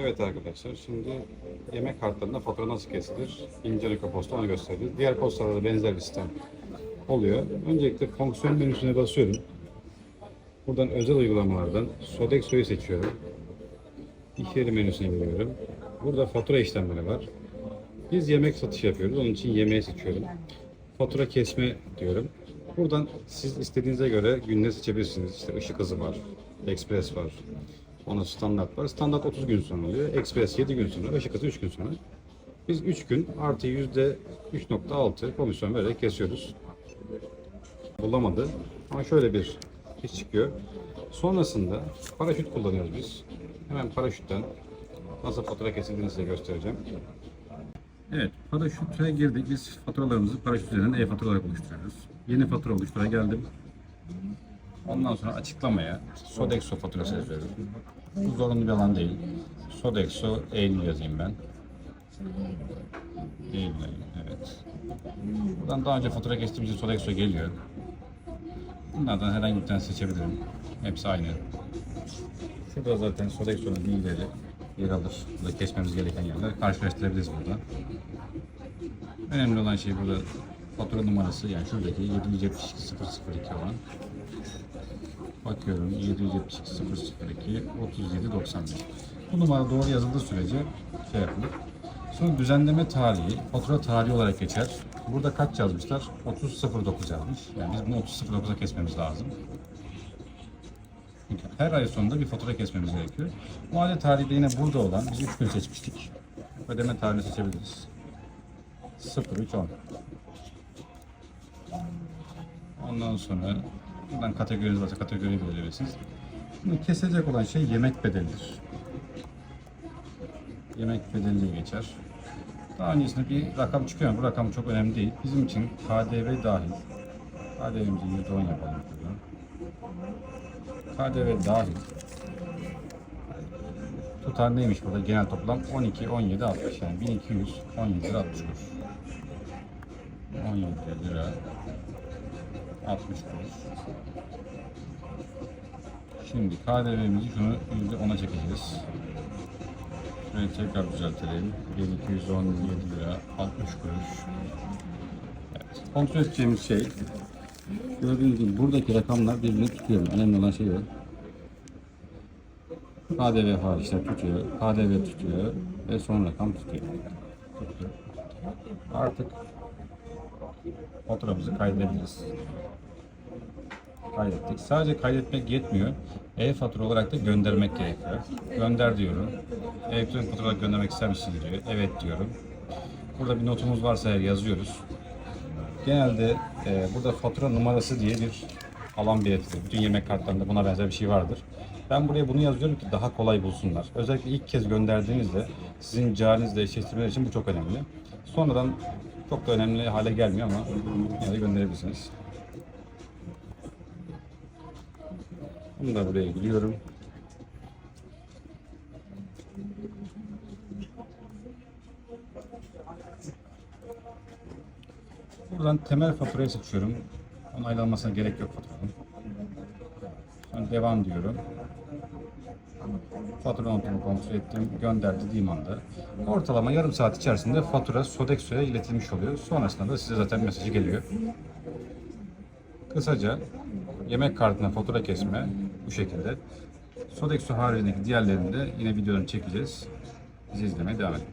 Evet arkadaşlar şimdi yemek kartlarında fatura nasıl kesilir? İncelik posta onu gösterdi. Diğer postalarda benzer bir sistem oluyor. Öncelikle fonksiyon menüsüne basıyorum. Buradan özel uygulamalardan Sodexo'yu seçiyorum. İş yeri menüsüne giriyorum. Burada fatura işlemleri var. Biz yemek satışı yapıyoruz. Onun için yemeği seçiyorum. Fatura kesme diyorum. Buradan siz istediğinize göre günleri seçebilirsiniz. İşte ışık hızı var, ekspres var. Onun standart var. Standart 30 gün sonra oluyor. Ekspres 7 gün sonra, ışık hızı 3 gün sonra. Biz 3 gün artı yüzde 3.6 komisyon vererek kesiyoruz. Bulamadı. Ama şöyle bir iş çıkıyor. Sonrasında paraşüt kullanıyoruz biz. Hemen paraşütten nasıl fatura kesildiğini size göstereceğim. Evet, paraşüte girdik. Biz faturalarımızı paraşüt üzerinden e-fatura olarak oluşturuyoruz. Yeni fatura oluştura geldim. Ondan sonra açıklamaya Sodexo faturası yazıyorum. Bu zorunlu bir alan değil. Sodexo Eylül yazayım ben. Eylül, evet. Buradan daha önce fatura kestiğimiz için Sodexo geliyor. Bunlardan herhangi bir tane seçebilirim. Hepsi aynı. Şurada zaten Sodexo'nun bilgileri yer alır. Burada kesmemiz gereken yerler. Karşılaştırabiliriz burada. Önemli olan şey burada fatura numarası yani şuradaki 772 002 olan. Bakıyorum 772 002 37 91. Bu numara doğru yazıldığı sürece şey yapılır. Sonra düzenleme tarihi, fatura tarihi olarak geçer. Burada kaç yazmışlar? 30.09 yazmış. Yani biz bunu 30.09'a kesmemiz lazım. Çünkü her ay sonunda bir fatura kesmemiz gerekiyor. Muade tarihi de yine burada olan, biz 3 gün seçmiştik. Ödeme tarihini seçebiliriz. 0310. Ondan sonra buradan kategoriniz varsa kategoriyi belirleyebilirsiniz. Şimdi kesilecek olan şey yemek bedelidir. Yemek bedeli diye geçer. Daha öncesinde bir rakam çıkıyor bu rakam çok önemli değil. Bizim için KDV dahil. KDV'mizi %10 yapalım. KDV dahil. Tutar neymiş burada genel toplam 12, 17, 60 yani 1217 lira 60 kuruş. 17 lira 60 kuruş. Şimdi KDV'mizi şunu %10'a çekeceğiz. Şurayı tekrar düzeltelim. 1217 lira 60 kuruş. Evet. Kontrol edeceğimiz şey gördüğünüz gibi buradaki rakamlar birbirini tutuyor. Önemli olan şey o. KDV hariçler tutuyor, KDV tutuyor ve son rakam tutuyor. Artık faturamızı kaydedebiliriz. Kaydettik. Sadece kaydetmek yetmiyor. E-fatura olarak da göndermek gerekiyor. Gönder diyorum. Elektronik fatura olarak göndermek ister misiniz diyor. Evet diyorum. Burada bir notumuz varsa eğer yazıyoruz. Genelde e, burada fatura numarası diye bir alan belirtilir. Bütün yemek kartlarında buna benzer bir şey vardır. Ben buraya bunu yazıyorum ki daha kolay bulsunlar. Özellikle ilk kez gönderdiğinizde sizin carinizle eşleştirmeler için bu çok önemli. Sonradan çok da önemli hale gelmiyor ama yine de gönderebilirsiniz. Bunu da buraya giriyorum. Buradan temel faturayı seçiyorum. Onaylanmasına gerek yok faturanın. Devam diyorum. Fatura notumu kontrol ettim. Gönder dediğim anda ortalama yarım saat içerisinde fatura Sodexo'ya iletilmiş oluyor. Sonrasında da size zaten mesajı geliyor. Kısaca yemek kartına fatura kesme bu şekilde. Sodexo haricindeki diğerlerini de yine videolarını çekeceğiz. Bizi izlemeye devam edin.